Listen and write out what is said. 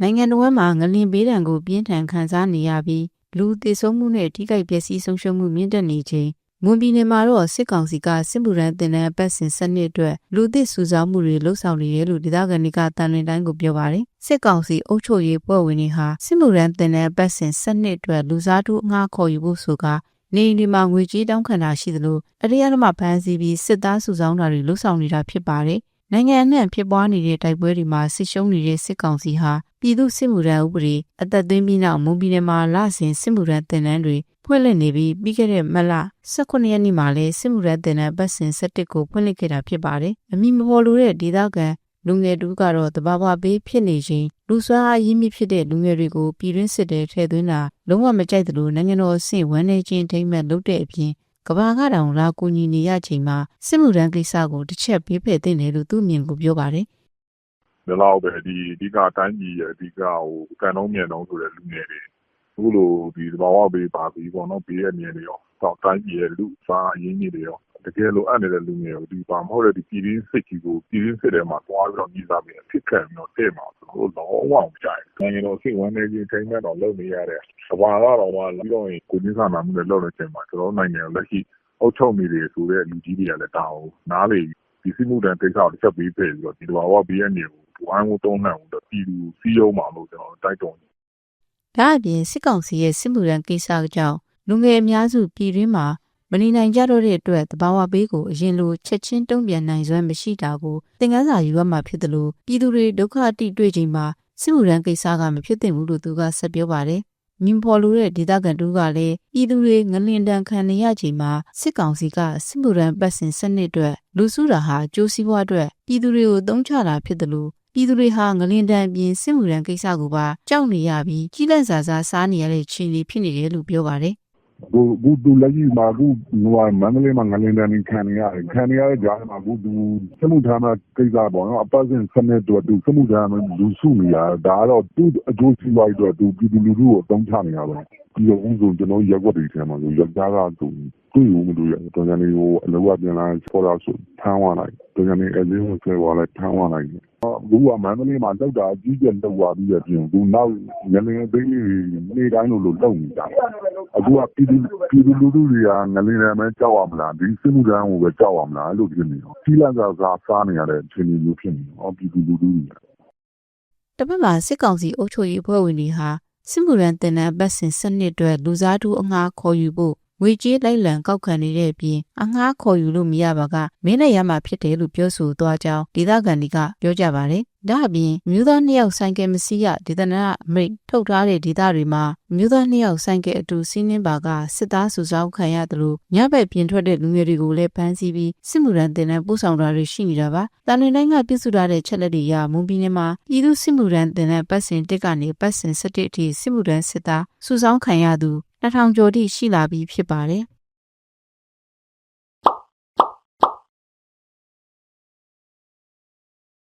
နိုင်ငံတော်မှာငလင်ဘေးဒဏ်ကိုပြင်းထန်ခံစားနေရပြီးလူသေဆုံးမှုနဲ့ထိခိုက်ပျက်စီးဆုံးရှုံးမှုမြင့်တက်နေချိန်မွန်ပြည်နယ်မှာတော့စစ်ကောင်စီကစစ်မှုရန်တင်တဲ့ပတ်စဉ်စနစ်အတွက်လူသစ်စုဆောင်းမှုတွေလှုပ်ဆောင်နေတယ်လို့ဒေသခံတွေကတန်လွင်တိုင်းကိုပြောပါတယ်စစ်ကောင်စီအုပ်ချုပ်ရေးဖွဲ့ဝင်တွေဟာစစ်မှုရန်တင်တဲ့ပတ်စဉ်စနစ်အတွက်လူစားတူအငှားခေါ်ယူဖို့ဆိုကနေအိမ်ဒီမှာငွေကြေးတောင်းခံတာရှိသလိုအရိယာဓမ္မဖမ်းဆီးပြီးစစ်သားစုဆောင်းတာတွေလှုပ်ဆောင်နေတာဖြစ်ပါတယ် နိုင်ငံအနှံ့ဖြစ်ပွားနေတဲ့တိုက်ပွဲတွေမှာဆစ်ရှုံးနေတဲ့စစ်ကောင်စီဟာပြည်သူစစ်မှုထမ်းဥပဒေအသက်သွင်းပြီးနောက်မွန်ပြည်နယ်မှာလစဉ်စစ်မှုထမ်းတင်နန်းတွေဖွင့်လှစ်နေပြီးပြီးခဲ့တဲ့မလ18ရက်နေ့မှာလည်းစစ်မှုထမ်းတင်နန်းပတ်စဉ်17ကိုဖွင့်လှစ်ခဲ့တာဖြစ်ပါတယ်။အမိမပေါ်လို့တဲ့ဒေသခံလူငယ်တူကတော့တဘာဝဘေးဖြစ်နေခြင်းလူဆွမ်းအားရင်းမြစ်ဖြစ်တဲ့လူငယ်တွေကိုပြည်တွင်းစစ်တဲ့ထဲသွင်းတာလုံးဝမကြိုက်သလိုနိုင်ငံတော်အဆင့်ဝန်နေချင်းထိမ့်မဲ့လုပ်တဲ့အပြင် ကဘာကတောင်လာကူညီနေရချိန်မှာစစ်မှုထမ်းကိစ္စကိုတစ်ချက်ဘေးဖယ်သိတယ်လို့သူ့မြင်ကိုပြောပါတယ်ဒီလောက်ပဲဒီအဓိကတိုင်းပြည်ရဲ့အဓိကဟိုကန်တော့မြန်တော့ဆိုတဲ့လူငယ်တွေအခုလိုဒီသဘာဝဘေးပါပြီးပေါ့နော်ဘေးရဲ့မြင်တွေရောတော့တိုင်းပြည်ရဲ့လူစားအရင်းကြီးတွေရောတကယ်လိုအပ်နေတဲ့လူငယ်ကိုဒီပါမဟုတ်တဲ့ဒီပြည်ရင်းစစ်ကြီးကိုပြည်ရင်းစစ်ထဲမှာတွားပြီးတော့ညီစားပြီးအဖြစ်ခံပြီးတော့တဲ့မှာ ဆိုတော့လောဝအောင်ကြိုက်နိုင်ငံတော်စိတ်ဝင်နေခြင်းထိန်းမဲ့တော့လုပ်နေရတဲ့ကဘာကတော့မှပြီးတော့ကိုကြီးစားနာမှုနဲ့လုပ်နေချိန်မှာကျွန်တော်နိုင်ငံလက်ရှိအုပ်ချုပ်နေတယ်ဆိုတဲ့လူကြီးတွေကလည်းတာအောင်နားလေဒီစစ်မှုတန်းကိစ္စကိုတစ်ချက်ပြီးဖယ်ပြီးတော့ဒီလိုဘာဝဘေးရဲ့နေကိုဝိုင်းဝန်းသုံးနှံဦးတော့ပြည်သူစီးရုံးမှာလို့ကျွန်တော်တိုက်တွန်းဒါအပြင်စစ်ကောင်စီရဲ့စစ်မှုရန်ကိစ္စကြောင့်လူငယ်အများစုပြည်တွင်းမှာ မနေနိုင်ကြတော့တဲ့အတွက်တဘာဝဘေးကိုအရင်လိုချက်ချင်းတုံ့ပြန်နိုင်စွမ်းမရှိတာကိုသင်ခန်းစာယူရမှာဖြစ်တယ်လို့ပြည်သူတွေဒုက္ခအတိတွေ့ချိန်မှာစစ်မှုရန်ကိစ္စကမဖြစ်သင့်ဘူးလို့သူကဆက်ပြောပါတယ်။မြင်ပေါ်လို့တဲ့ဒေသခံတူကလည်းပြည်သူတွေငလင်တန်ခံနေရချိန်မှာစစ်ကောင်စီကစစ်မှုရန်ပတ်စဉ်စနစ်အတွက်လူစုတာဟာကြိုးစည်းပွားအတွက်ပြည်သူတွေကိုတုံးချတာဖြစ်တယ်လို့ပြည်သူတွေဟာငလင်တန်အပြင်စစ်မှုရန်ကိစ္စကိုပါကြောက်နေရပြီးကြီးလက်စာစားစားနေရတဲ့ခြေနေဖြစ်နေတယ်လို့ပြောပါတယ် ကိုကိုတူလက်ကြီးမှာကူဟိုမန္တလေးမှာငလင်တန်းခံနေရတယ်ခံနေရတဲ့ကြားမှာကူတူစမှုဌာနကိစ္စပေါ့နော်အပတ်စဉ်စနစ်တော့တူစမှုဌာနလူစုနေရဒါကတော့သူ့အကျိုးစီးပွားရေးတော့သူပြည်သူလူထုကိုတောင်းချနေရပါပြီးတော့ဦးဆုံးကျွန်တော်ရက်ွက်တွေထဲမှာဆိုရက်သားကသူတွေ့ဦးမလို့ရတော်ကြနေဟိုအလောကပြန်လာခေါ်လာဆိုဖမ်းသွားလိုက် တော်ကြနေအစင်းကိုဆွဲသွားလိုက်ဖမ်းသွားလိုက်ဘူးကမန္တလေးမှာတောက်တာအကြီးကျယ်လောက်သွားပြီးတော့ပြင်သူနောက်ငလင်သိန်းလေးနေ့တိုင်းလိုလိုလောက်နေတာအခုကပြည်သူပြည်သူလူထုတွေကငလင်ရမ်းကြောက်ရမလားဒီစစ်မှုထမ်းကိုပဲကြောက်ရမလားလို့ဖြစ်နေတော့ကြီးလာစားစားစားနေရတဲ့အခြေအနေမျိုးဖြစ်နေတော့ပြည်သူလူထုတွေတပတ်မှာစစ်ကောင်စီအုပ်ချုပ်ရေးဖွဲ့ဝင်တွေဟာစစ်မှုရန်တင်တဲ့ပတ်စဉ်စနစ်အတွက်လူစားတူအငှားခေါ်ယူဖို့ ငွေကြေးလိုက်လံကောက်ခံနေတဲ့အပြင်အငှားခေါ်ယူလို့မရပါကမင်းနဲ့ရမှာဖြစ်တယ်လို့ပြောဆိုသွားကြောင်းဒေသခံတွေကပြောကြပါတယ်။ဒါအပြင်မြို့သားနှစ်ယောက်ဆိုင်ကယ်မစီးရဒေသနာအမိတ်ထုတ်ထားတဲ့ဒေသတွေမှာမြို့သားနှစ်ယောက်ဆိုင်ကယ်အတူစီးနှင်းပါကစစ်သားစုဆောင်းခံရတယ်လို့ညဘက်ပြင်ထွက်တဲ့လူငယ်တွေကိုလည်းဖမ်းဆီးပြီးစစ်မှုရန်တင်တဲ့ပို့ဆောင်တာတွေရှိနေတာပါ။တန်လွင်တိုင်းကပြစ်စုထားတဲ့ချက်လက်တွေရမွန်ပြည်နယ်မှာပြည်သူစစ်မှုရန်တင်တဲ့ပတ်စဉ်တစ်ကနေပတ်စဉ်17အထိစစ်မှုရန်စစ်သားစုဆောင်းခံရသူ 2000ကျော်ထိရှိလာပြီးဖြစ်ပါတယ်။